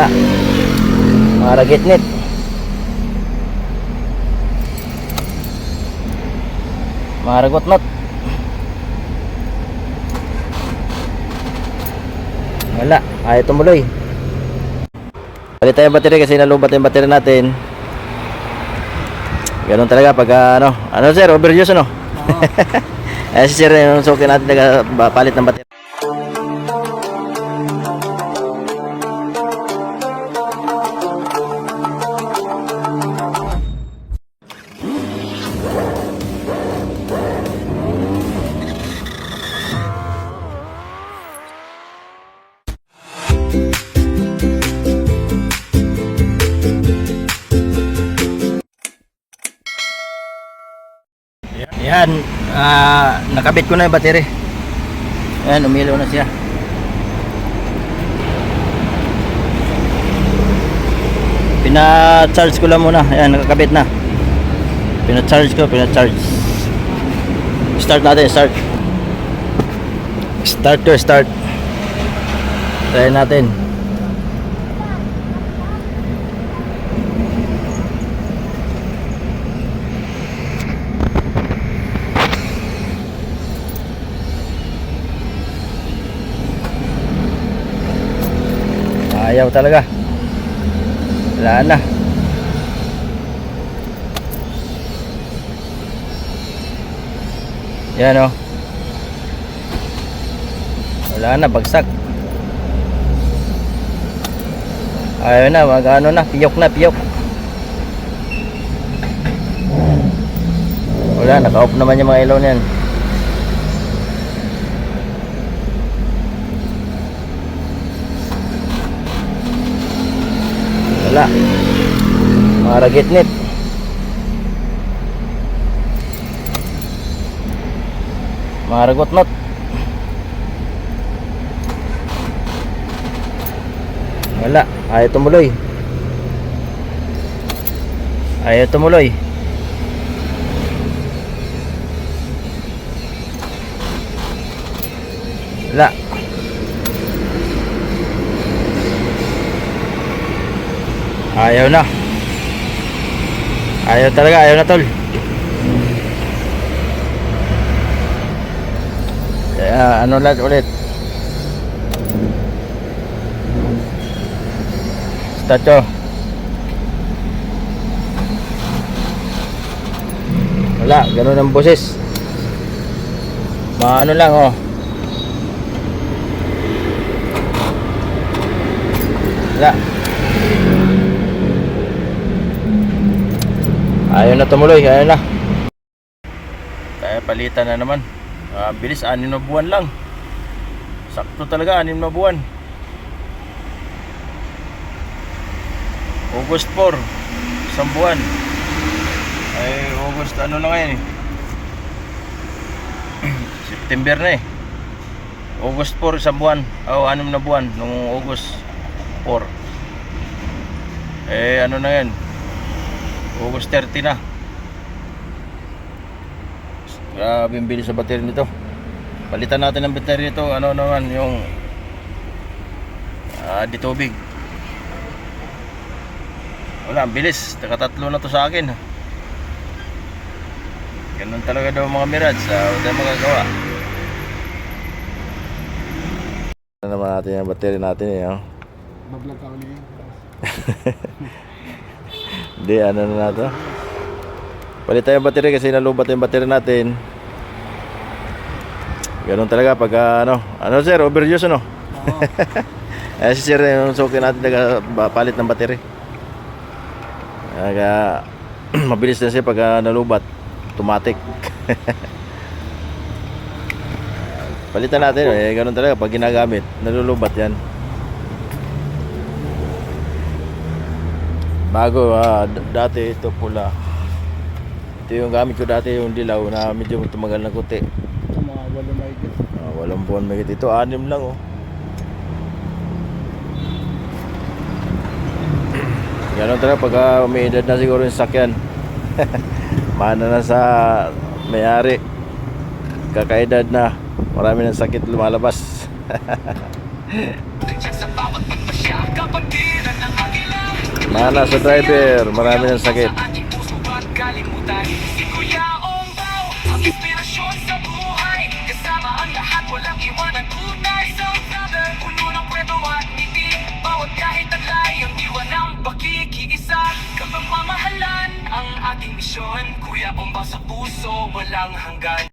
Wala. Mga ragitnit. Mga ragotnot. Wala. Ayaw tumuloy. Palit tayo battery kasi nalubat yung battery natin. Ganun talaga pag ah, ano. Ano sir, overuse ano? Eh si sir yung suki natin palit ng battery. Yan, ah, nakabit ko na yung battery. Yan, umilaw na siya. Pina-charge ko lang muna. Yan, nakakabit na. Pina-charge ko, pina-charge. Start natin, start. Start to start. Try natin. Ayaw talaga. Wala na. Yan o. Wala na, bagsak. Ayaw na, mag ano na, piyok na, piyok. Wala, naka-off naman yung mga ilaw niyan. Wala. Mga ragitnit. Mga ragotnot. Wala. Ayaw tumuloy. Ayaw tumuloy. Wala. Ayaw na. Ayaw talaga, ayaw na tol. Kaya ano lang ulit. Start to. Wala, ganun ang boses. Maano lang oh. Wala. Ayaw na tumuloy, ayaw na. Kaya palitan na naman. Ah, bilis, anim na buwan lang. Sakto talaga, anim na buwan. August 4, isang buwan. Ay, August ano na ngayon eh. September na eh. August 4, isang buwan. O, anim na buwan, nung August 4. Eh, ano na yan? August 30 na. Grabe yung bilis sa battery nito. Palitan natin ang battery nito. Ano naman yung ah, di tubig. Wala, ang bilis. Takatatlo na to sa akin. Ganun talaga daw mga Mirage. Uh, wala tayong magagawa. Ano naman natin yung battery natin eh. Oh. Bablog ka ulit. Hindi, ano na nato. Palit tayo battery kasi nalubat yung battery natin. Ganun talaga pag ah, ano. Ano sir, overuse ano? Oo. Eh si sir yung suki natin taga ba- palit ng battery. Kaya mabilis na siya pag ah, nalubat. Automatic. Palitan natin eh ganun talaga pag ginagamit, nalulubat 'yan. Bago d- dati ito pula. Ito yung gamit ko dati yung dilaw na medyo tumagal na kuti. Mga walo mahigit. Ah, walang buwan may ito, anim lang oh. Ganon talaga pag ah, may edad na siguro yung sakyan. Mana na sa may-ari. Kakaedad na. Marami ng sakit lumalabas. Mana sa driver, marami ng sakit. Kapag mamahalan, ang ating misyon Kuya Ongbaw sa puso, walang hanggan